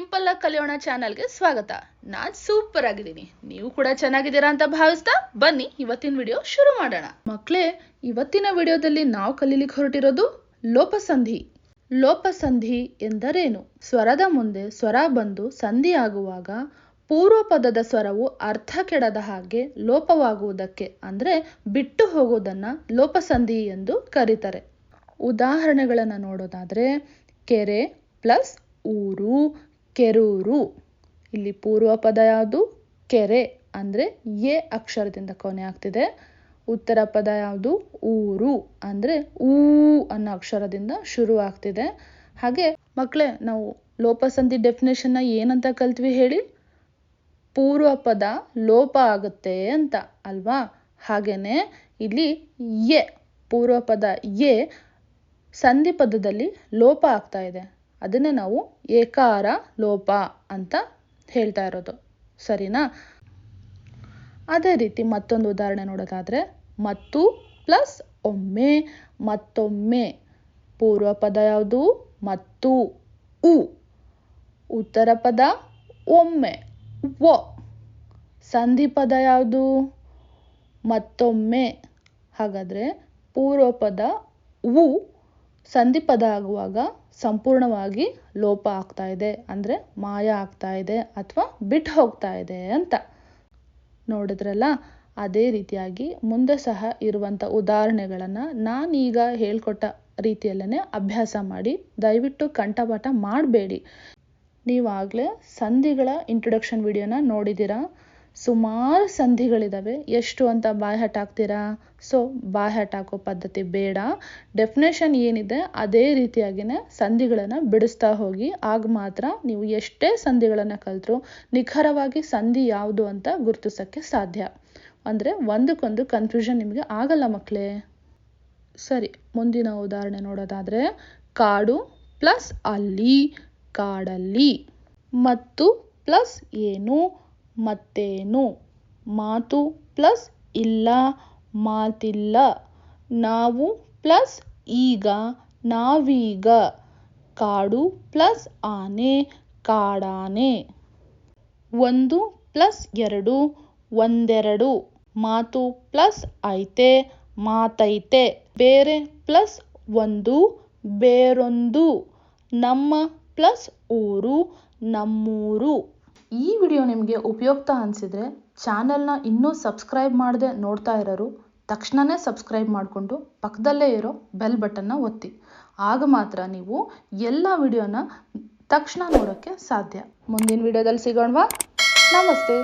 Simple ಆಗಿ ಕಲಿಯೋಣ ಚಾನಲ್ಗೆ ಸ್ವಾಗತ. ನಾನ್ ಸೂಪರ್ ಆಗಿದ್ದೀನಿ. ನೀವು ಕೂಡ ಚೆನ್ನಾಗಿದ್ದೀರಾ ಅಂತ ಭಾವಿಸ್ತಾ ಬನ್ನಿ, ಇವತ್ತಿನ ವಿಡಿಯೋ ಶುರು ಮಾಡೋಣ. ಮಕ್ಕಳೇ ಇವತ್ತಿನ ವಿಡಿಯೋದಲ್ಲಿ ನಾವು ಕಲೀಲಿಕ್ಕೆ ಹೊರಟಿರೋದು ಲೋಪಸಂಧಿ. ಲೋಪಸಂಧಿ ಎಂದರೇನು? ಸ್ವರದ ಮುಂದೆ ಸ್ವರ ಬಂದು ಸಂಧಿ ಆಗುವಾಗ ಪೂರ್ವ ಪದದ ಸ್ವರವು ಅರ್ಥ ಕೆಡದ ಹಾಗೆ ಲೋಪವಾಗುವುದಕ್ಕೆ, ಅಂದ್ರೆ ಬಿಟ್ಟು ಹೋಗುವುದನ್ನ ಲೋಪಸಂಧಿ ಎಂದು ಕರೀತಾರೆ. ಉದಾಹರಣೆಗಳನ್ನು ನೋಡೋದಾದ್ರೆ, ಕೆರೆ ಪ್ಲಸ್ ಊರು ಕೆರೂರು. ಇಲ್ಲಿ ಪೂರ್ವ ಪದ ಯಾವುದು? ಕೆರೆ ಅಂದ್ರೆ ಎ ಅಕ್ಷರದಿಂದ ಕೊನೆ ಆಗ್ತಿದೆ. ಉತ್ತರ ಪದ ಯಾವುದು? ಊರು ಅಂದ್ರೆ ಊ ಅನ್ನೋ ಅಕ್ಷರದಿಂದ ಶುರು ಆಗ್ತಿದೆ. ಹಾಗೆ ಮಕ್ಕಳೇ ನಾವು ಲೋಪಸಂಧಿ ಡೆಫಿನೇಷನ್ನ ಏನಂತ ಕಲ್ತ್ವಿ ಹೇಳಿ? ಪೂರ್ವ ಪದ ಲೋಪ ಆಗುತ್ತೆ ಅಂತ ಅಲ್ವಾ? ಹಾಗೇನೆ ಇಲ್ಲಿ ಎ, ಪೂರ್ವ ಪದ ಎ ಸಂಧಿ ಪದದಲ್ಲಿ ಲೋಪ ಆಗ್ತಾ ಇದೆ. ಅದನ್ನೇ ನಾವು ಏಕಾರ ಲೋಪ ಅಂತ ಹೇಳ್ತಾ ಇರೋದು. ಸರಿನಾ? ಅದೇ ರೀತಿ ಮತ್ತೊಂದು ಉದಾಹರಣೆ ನೋಡೋದಾದ್ರೆ, ಮತ್ತು ಪ್ಲಸ್ ಒಮ್ಮೆ, ಮತ್ತೊಮ್ಮೆ. ಪೂರ್ವ ಪದ ಯಾವುದು? ಮತ್ತು, ಉ. ಉತ್ತರ ಪದ, ಒಮ್ಮೆ ಒ ಸಂಧಿ ಪದ ಯಾವುದು? ಮತ್ತೊಮ್ಮೆ. ಹಾಗಾದ್ರೆ ಪೂರ್ವ ಪದ, ಉ. ಸಂಧಿ ಪದ ಆಗುವಾಗ ಸಂಪೂರ್ಣವಾಗಿ ಲೋಪ ಆಗ್ತಾ ಇದೆ ಅಂದ್ರೆ ಮಾಯ ಆಗ್ತಾ ಇದೆ ಅಥವಾ ಬಿಟ್ಟು ಹೋಗ್ತಾ ಇದೆ ಅಂತ. ನೋಡಿದ್ರಲ್ಲ, ಅದೇ ರೀತಿಯಾಗಿ ಮುಂದೆ ಸಹ ಇರುವಂಥ ಉದಾಹರಣೆಗಳನ್ನು ನಾನೀಗ ಹೇಳ್ಕೊಟ್ಟ ರೀತಿಯಲ್ಲೇ ಅಭ್ಯಾಸ ಮಾಡಿ, ದಯವಿಟ್ಟು ಕಂಠಪಾಠ ಮಾಡಬೇಡಿ. ನೀವಾಗಲೇ ಸಂಧಿಗಳ ಇಂಟ್ರೊಡಕ್ಷನ್ ವಿಡಿಯೋನ ನೋಡಿದ್ದೀರಾ? ಸುಮಾರು ಸಂಧಿಗಳಿದ್ದಾವೆ ಎಷ್ಟು ಅಂತ ಬಾಯ್ಹಟ್ ಹಾಕ್ತೀರಾ? ಸೊ ಬಾಯ್ಹಟ್ ಹಾಕೋ ಪದ್ಧತಿ ಬೇಡ. ಡೆಫಿನೇಷನ್ ಏನಿದೆ, ಅದೇ ರೀತಿಯಾಗಿನೇ ಸಂಧಿಗಳನ್ನು ಬಿಡಿಸ್ತಾ ಹೋಗಿ, ಆಗ ಮಾತ್ರ ನೀವು ಎಷ್ಟೇ ಸಂಧಿಗಳನ್ನು ಕಲಿತರೂ ನಿಖರವಾಗಿ ಸಂಧಿ ಯಾವುದು ಅಂತ ಗುರುತಿಸೋಕ್ಕೆ ಸಾಧ್ಯ. ಅಂದರೆ ಒಂದಕ್ಕೊಂದು ಕನ್ಫ್ಯೂಷನ್ ನಿಮಗೆ ಆಗಲ್ಲ ಮಕ್ಕಳೇ ಸರಿ, ಮುಂದಿನ ಉದಾಹರಣೆ ನೋಡೋದಾದರೆ, ಕಾಡು ಪ್ಲಸ್ ಅಲ್ಲಿ, ಕಾಡಲ್ಲಿ. ಮತ್ತು ಪ್ಲಸ್ ಏನು? ಮತ್ತೇನು? ಮಾತು ಪ್ಲಸ್ ಇಲ್ಲ, ಮಾತಿಲ್ಲ. ನಾವು ಪ್ಲಸ್ ಈಗ, ನಾವೀಗ. ಕಾಡು ಪ್ಲಸ್ ಆನೆ, ಕಾಡಾನೆ. ಒಂದು ಪ್ಲಸ್ ಎರಡು, ಒಂದೆರಡು. ಮಾತು ಪ್ಲಸ್ ಐತೆ, ಮಾತೈತೆ. ಬೇರೆ ಪ್ಲಸ್ ಒಂದು, ಬೇರೊಂದು. ನಮ್ಮ ಪ್ಲಸ್ ಊರು, ನಮ್ಮೂರು. ಈ ವಿಡಿಯೋ ನಿಮಗೆ ಉಪಯುಕ್ತ ಅನಿಸಿದರೆ ಚಾನಲ್ನ ಇನ್ನೂ ಸಬ್ಸ್ಕ್ರೈಬ್ ಮಾಡದೆ ನೋಡ್ತಾ ಇರೋರು ತಕ್ಷಣವೇ ಸಬ್ಸ್ಕ್ರೈಬ್ ಮಾಡಿಕೊಂಡು ಪಕ್ಕದಲ್ಲೇ ಇರೋ ಬೆಲ್ ಬಟನ್ನ ಒತ್ತಿ. ಆಗ ಮಾತ್ರ ನೀವು ಎಲ್ಲ ವಿಡಿಯೋನ ತಕ್ಷಣ ನೋಡೋಕ್ಕೆ ಸಾಧ್ಯ. ಮುಂದಿನ ವಿಡಿಯೋದಲ್ಲಿ ಸಿಗೋಣವಾ? ನಮಸ್ತೆ.